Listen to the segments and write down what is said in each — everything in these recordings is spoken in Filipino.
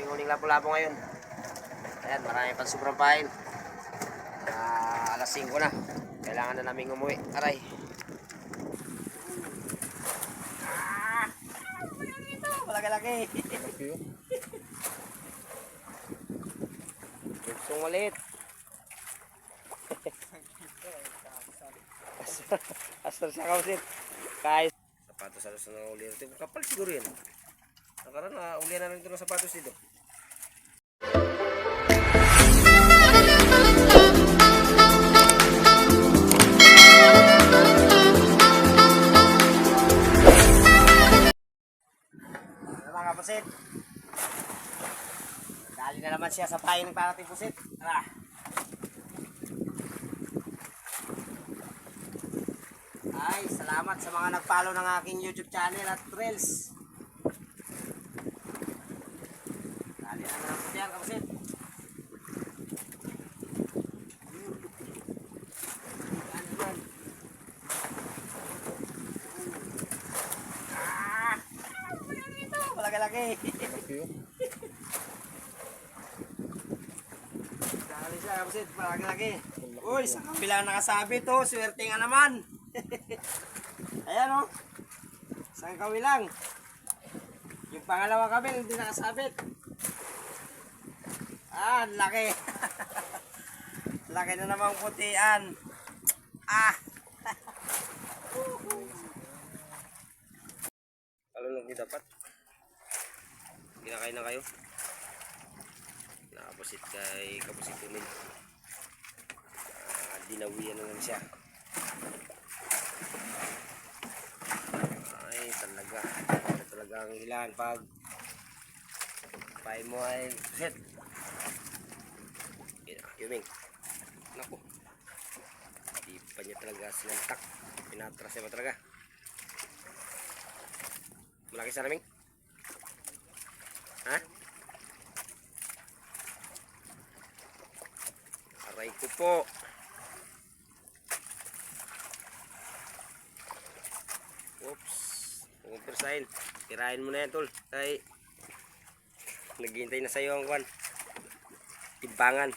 aming huling lapo-lapo ngayon. Ayan, marami pang sobrang pain. Ah, alas 5 na. Kailangan na namin umuwi. Aray. Ah! Malaki-laki. Gusto maliit. Asal sa kausit. Kahit sapatos sa sa uli ito. Kapal siguro yan. Nakaroon na uli na rin ito ng sapatos dito. Siya sa pain ng parating pusit. Tara. Ay, salamat sa mga nag-follow ng aking YouTube channel at Reels. Dali na pusit yan, kapusit. Ah! Malaki-laki. Dali siya, kapusit. Malaki-laki. Uy, sa kabila nakasabit to. Swerte nga naman. Ayan o. Oh. Sa kawilang. Yung pangalawa kami, hindi nakasabit. Ah, laki. laki na namang putian. Ah. Ano lang dapat? Kinakain na kayo? Nakapusit kay kapusit kunin. Ah, dinawian na lang siya. Ay, talaga. Ito talaga ang hilan pag pay mo ay set. Yuming. Naku. Di pa niya talaga sinantak. Pinatras niya pa talaga. Malaki sa naming? Aray ko po. Oops. Huwag persahin. Tirahin mo na yan, tol. Kay naghihintay na sa'yo ang kwan. Timbangan.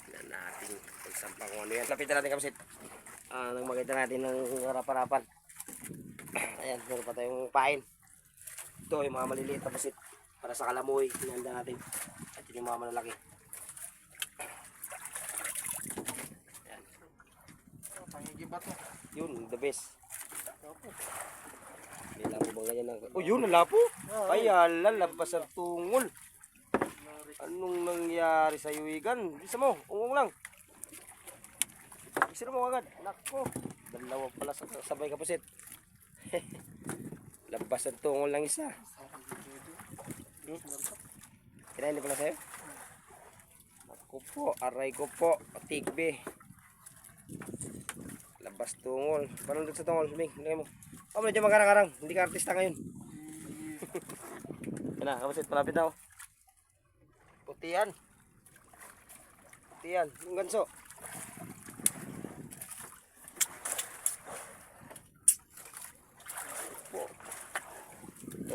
Tignan natin pagsampang kung ano yan. Lapitan natin kapsit. Ah, nang makita natin ng harapan-harapan. Ayan, meron pa tayong pain. Ito yung mga maliliit na basit para sa kalamoy. Hinanda natin. At yun yung mga malalaki. Mo. Yun, the best. May labo ba ganyan ng... Oh, yun, ang lapo. Ay, ala, labas ang tungol. Anong nangyari sa iwigan? Bisa mo, ungong lang. Bisa mo agad. Nako, dalawa pala sa sabay kapusit. labas ang tungol lang isa. Kinain pala sa'yo? Ako po, aray ko po, tigbe. Labas tungol. Parang doon sa tungol, Ming. Lagay mo. Oh, medyo magarang-garang. Hindi ka artista ngayon. Yan na, kapasit. Malapit na ako. Putian. Putian. Yung ganso.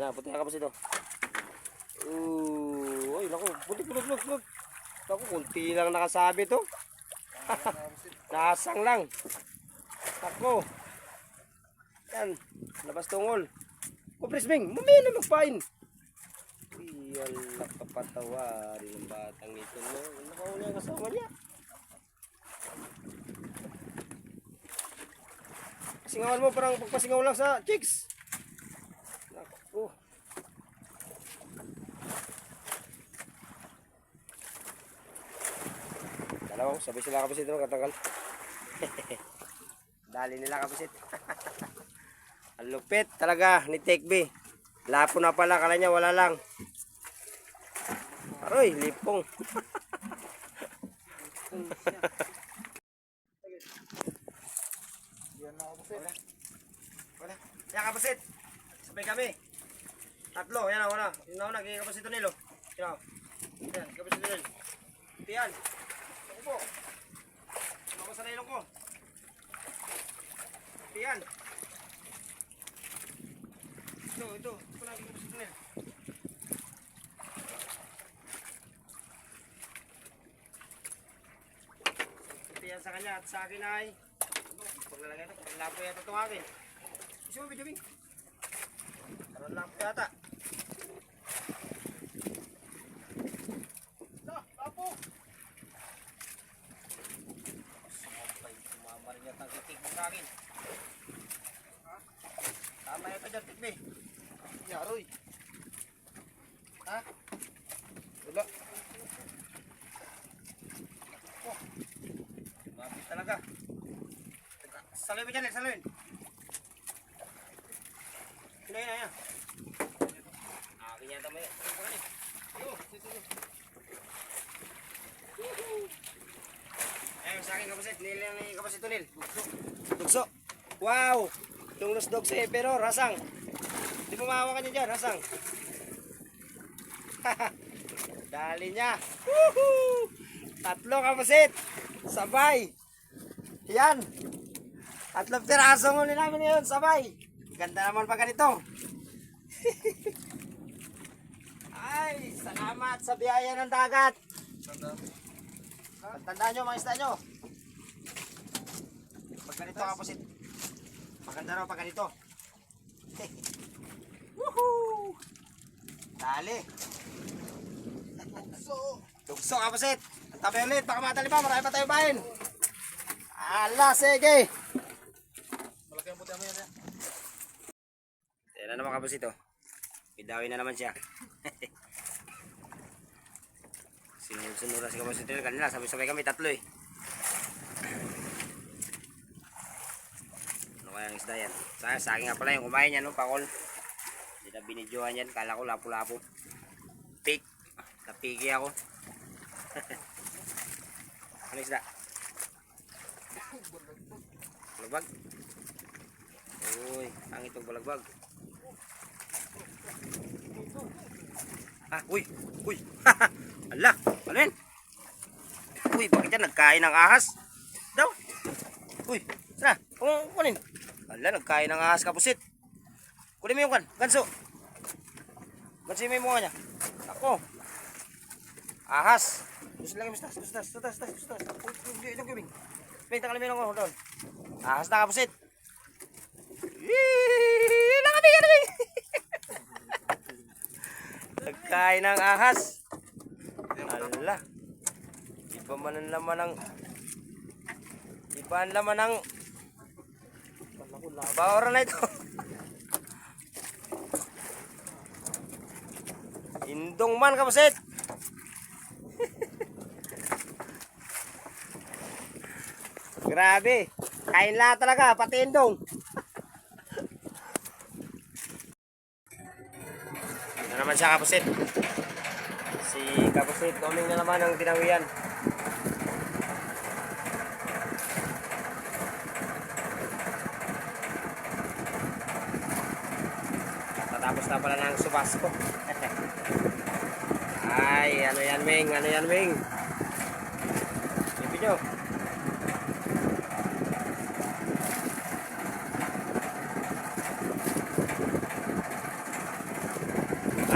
Na, putian kapasit ito. Ooh, ay, naku. Butik, butik, butik, butik. Naku, kunti lang nakasabi to. Nasang lang. Ako. Yan. Labas tungol. Kupres Bing, mamaya na magpain. Uy, wala kapatawarin ng batang ito. No? Nakauna ang kasama niya. Singawan mo parang pagpasingaw lang sa chicks. Naku. Dalawa, sabay sila kapasit mo katagal. Dali nila kapasit. Ang lupit talaga ni Tekbe. Lapo na pala, kala niya wala lang. Aroy, lipong. Kasi. Wala. Yan kapasit. Sabay kami. Tatlo, yan na, wala. Yung nauna, kapasit nilo. Yan, kapasit nilo. Tiyan. Ako po. Ako sa nilong ko. Yan. Ito, ito. Ito lagi ko sa tunnel. Ito yan sa kanya at sa akin ay pag nalagay ito, lapo yata itong akin. Gusto mo, Bing? Parang lapo yata. Na, lapo. Sabay, tumama rin yata ang titik mo sa akin. Tama yata dyan, tikbi. Yaroy. Ha? Wala. Mabit talaga. Saluin mo dyan, saluin. Sino yun, ayun? Akin yata mo yun. Ayun, sa akin kapasit. Nil yung kapasit to, Nil. Dugso. Wow! Tunglos dugso eh, pero rasang. Di mo mahawakan niya dyan, rasang. Dali niya. Woohoo! Tatlo kapasit. Sabay. Yan. Tatlong piraso muli namin ngayon, sabay. Ganda naman pa ganito. Ay, salamat sa biyaya ng dagat. Tanda. Tandaan nyo mga isda nyo. Pag ganito kapasit. Maganda raw pag ganito. Woohoo! Dali. So, Tukso kapasit. Ang tabi ulit. Baka matali pa. Marami pa tayo bahin. Ala, sige. malaki ang puti mo yan. eh. Yan na naman kapasit oh. Idawin na naman siya. Sinunod-sunod si kapasit rin kanila. Sabay-sabay kami tatlo eh. Ano kaya ang isda yan? Sa, sa akin nga pala yung kumain yan, no? Pakol. Hindi na binidyohan yan. Kala ko lapu-lapo. Pig. Napigi ako. ano isda? Balagbag? Uy, ang itong balagbag. Ah, uy, uy. Ala, ano yan? Uy, bakit yan? Nagkain ng ahas? Daw. Uy, sana, kung kunin. Ala, nagkain ng ahas kapusit. Kunin mo yung kan, ganso. Ganso yung may mga niya. Ako. Ahas. Gusto lang yung stas, stas, stas, stas, stas. Uy, uy, ito gawin. May takalimin ako doon. Ahas na kapusit. Yee! Nakabing, nakabing. Nagkain ng ahas. Ala. Iba man ang laman ng... Iba ang laman ng... Bawara na ito. Indong man kapasit. Grabe. Kain lahat talaga, pati indong. Ano naman siya kapasit? Si kapasit, coming na naman ang tinawian. Tatapos na pala ng subasko. Ay, ano yan, Ming? Ano yan, Ming? Ipin nyo.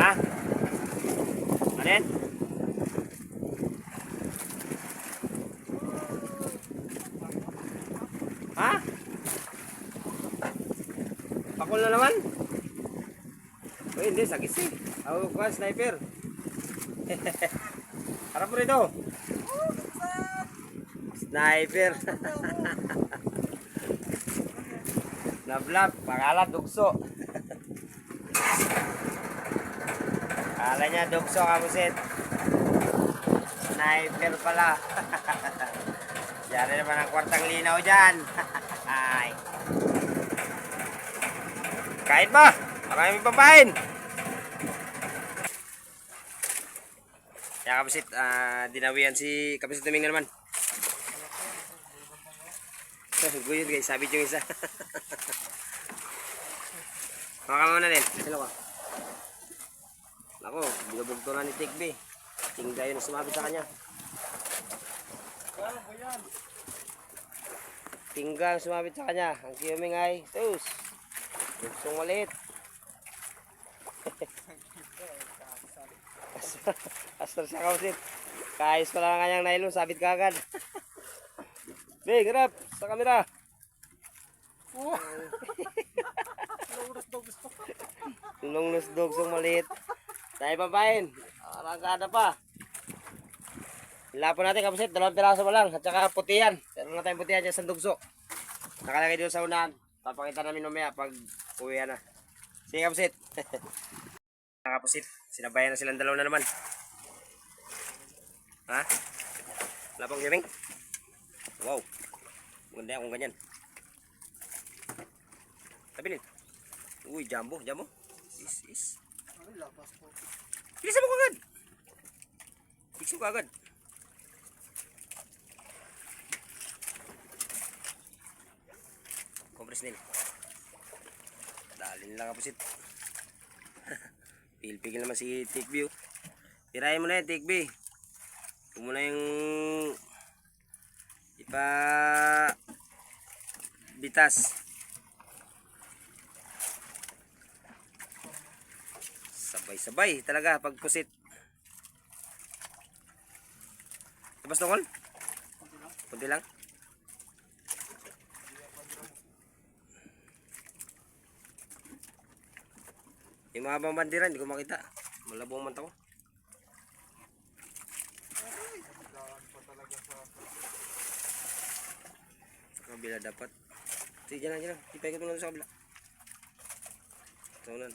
Ha? Ano yan? Ha? Pakul na naman? Uy, hindi, sagis eh. Ako ko, sniper. Harap mo rito. Sniper. Nablap, pangalan dugso. Kala niya dugso kamusit. Sniper pala. Yari naman ang kwartang linaw dyan. Ay. Kain ba? Marami papain. Kaya kapisit, ah, dinawian si kapisit tuming na naman. Guyod guys, sabi yung isa. Maka muna din. Sino ka? Ako, binubugto na ni Tikbi. Tingga yun sumabit sa kanya. Tinggang sumabit sa kanya. Ang kiyoming ay tus. Gusto maliit. Asar siya kausit. Kaayos pa lang ang kanyang nylon. Sabit ka agad. Big, harap sa kamera. Nung nusdog sung maliit. Tayo pampain. Arangkada pa. Ilapon natin kapusit. Dalawang piraso pa lang. At saka putihan. Meron na tayong putihan dyan sa dugso. Nakalagay doon sa unahan. Papakita namin mamaya pag uwi na. Sige kapusit. Kapusit. Sinabayan na silang dalaw na naman. Ha? Wala pang gaming? Wow. Maganda kung ganyan. Tabilin. Uy, jumbo, jumbo. Is, is. Ay, labas po. Bilisan mo kagad. Bilisan mo kagad. Compress nil. Dali lang kapusit. Pigil-pigil naman si View. Tirahin mo na yan, B. Huwag yung ipa bitas. Sabay-sabay talaga pag pusit. Tapos tungkol? Kunti lang. Yung mga bang bandira, hindi ko makita. Malabong man ako. Daan pa talaga sa... Sa kabila dapat. Sige, dyan lang, dyan lang. Ipagod mo lang sa kabila. Na.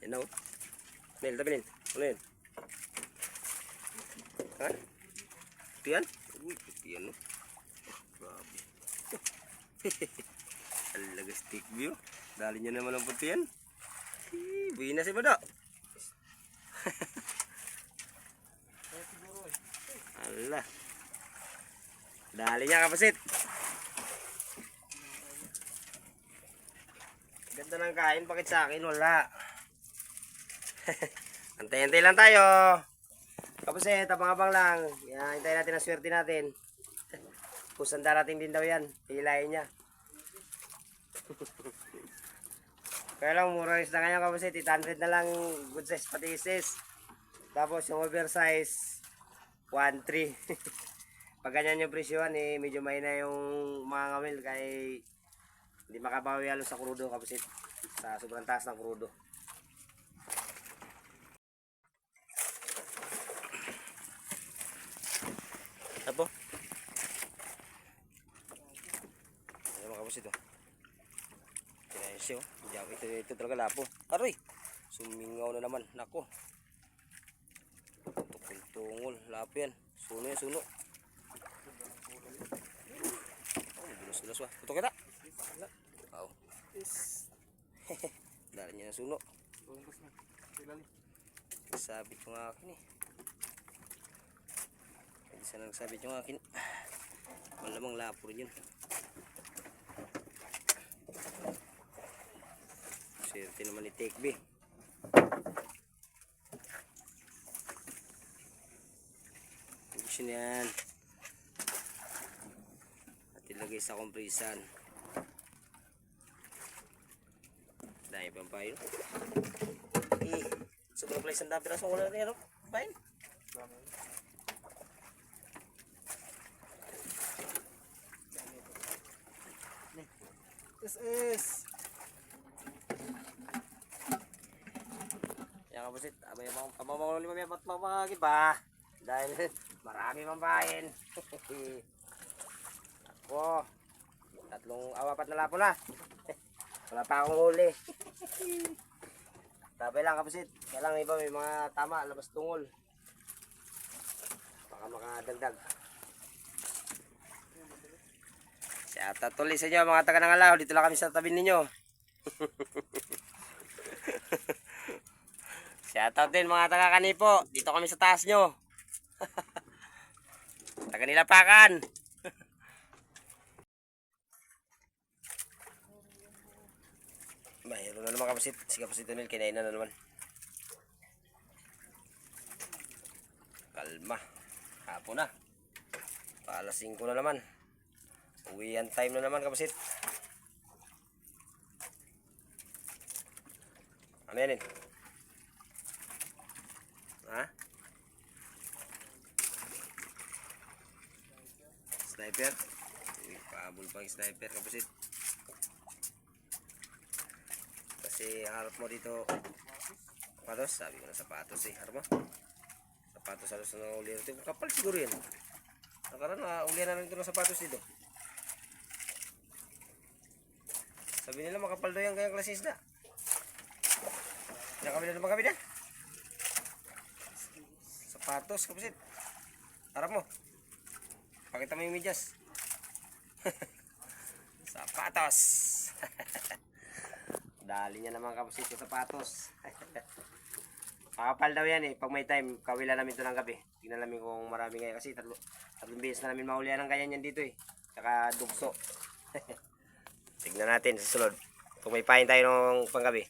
Yan na oh. Nel, tabilin. Ano yun? Ha? Ito? Uy, ito oh. Grabe. Alaga stick view. Dali niya naman ang puti yan. Buhay na si Bado. Eh, siguro eh. Ala. Dali niya kapasit. Ganda ng kain, bakit sa akin wala? Antay-antay lang tayo. Kapasit, abang-abang lang. Yan, hintayin natin ang swerte natin. Kusan darating din daw yan. Hilayin niya. Kaya lang, mura is na kanya kapasit. 800 na lang good size pati sis. Tapos yung oversize, 1.3. Pag ganyan yung presyohan, eh, medyo mahina yung mga ngamil kaya hindi makabawi halos sa krudo kapasit. Sa sobrang taas ng krudo. Apo? Ayan mga kapasit oh. Kinayos siya oh. Diyan, Ito, ito talaga lapo. Aroy! Sumingaw na naman. Nako. Tukul-tungol. Lapo yan. Suno yan, suno. Oh, bilos-bilos wa. Tutok kita. Is... Dali niya ng suno. Sabit ko nga akin eh. Hindi sana nagsabit yung akin. Malamang lapo rin yun. Swerte naman ni Take B. Niya yan. At ilagay sa kompresan. Dahil pang payo. Eh, sobrang place ang dami na wala rin ano. Fine. Dami. Is. Yan ka busit. Abay, abang abang mga lima may ba't mamagi pa. Dahil marami pain. Ako. Tatlong awapat na lapo na. Wala pa akong huli. Tabay lang kapasit. Kaya lang iba may mga tama, labas tungol. Baka makadagdag. Shout out ulit sa inyo mga taga ng alaw. Dito lang kami sa tabi ninyo. Shout out din mga taga kanipo. Dito kami sa taas nyo. Taga nilapakan. Mayroon na naman kapasit. Si kapasit nil, kinain na, na naman. Kalma. Hapon na. Alas 5 na naman. Uwian time na naman kapasit. Ano yan yun? Ha? Sniper? Uy, pahabol pang sniper kapasit. Kasi harap mo dito, sapatos, sabi ko na sapatos eh, harap mo. Sapatos halos na uli ito. Kapal siguro yan. Nakaroon na uli na lang ito ng sapatos dito. Sabi nila makapal daw yung kayang klase isda. Nakabila na magkabila. Sapatos, kapasit. Harap mo. Pakita mo yung medyas. sapatos. Dali niya naman kapasit yung sapatos. Makapal daw yan eh. Pag may time, kawila namin ito ng gabi. Tingnan namin kung marami ngayon. Kasi tatlo, tatlong beses na namin mahulihan ng ganyan yan dito eh. Tsaka dugso. Tignan natin sa sunod. Kung may pain tayo ng panggabi.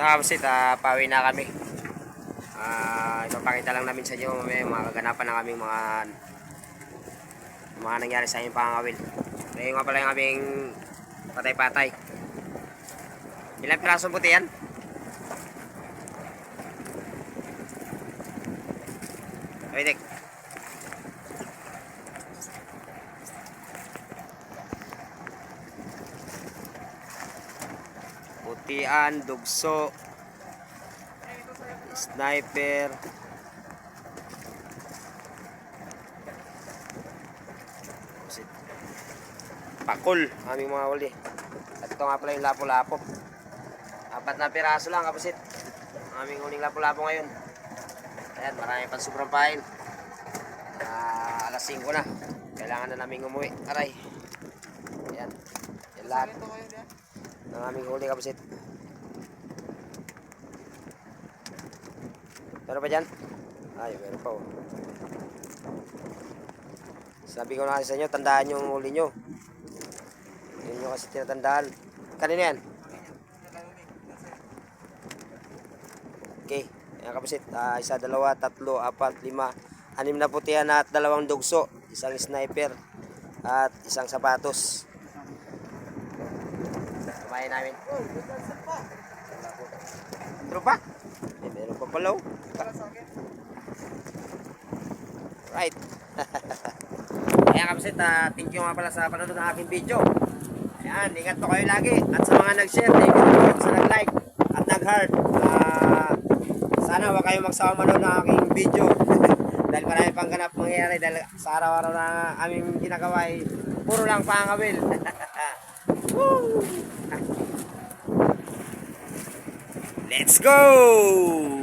Tapos ito, pawi na kami. Ah, ipapakita lang namin sa inyo mamaya mga kaganapan ng aming mga mga nangyari sa aming pangangawil. Yung nga pala yung aming patay-patay. Ilang pirasong puti yan? Wait. Putian, dugso, sniper, pakul, aming mga uli. At ito nga pala yung lapo-lapo. Apat na piraso lang kapasit. Aming uling lapo-lapo ngayon. Ayan, marami pang sobrang pain. Ah, alas 5 na. Kailangan na namin umuwi. Aray. Ayan. Yan lahat diyan. ng aming huli kapasit. Meron pa dyan? Ay, meron pa oh. Sabi ko na sa inyo, tandaan yung huli nyo. Yun nyo kasi tinatandaan. Kanino yan? Okay. Ayan kapasit. Ah, isa, dalawa, tatlo, apat, lima, anim na putihan at dalawang dugso. Isang sniper at isang sapatos. Kumain namin. Meron pa? Meron pa pala. Para sa akin. Right. Ayan kapsit, ah, thank you nga pala sa panonood ng aking video. Ayan, ingat po kayo lagi. At sa mga nag-share, thank you po sa nag-like at nag-heart. Ah, sana wag kayong magsawa manood ng aking video. dahil marami pang ganap mangyayari dahil sa araw-araw na aming ginagawa ay puro lang pangawil. Woo! Let's go!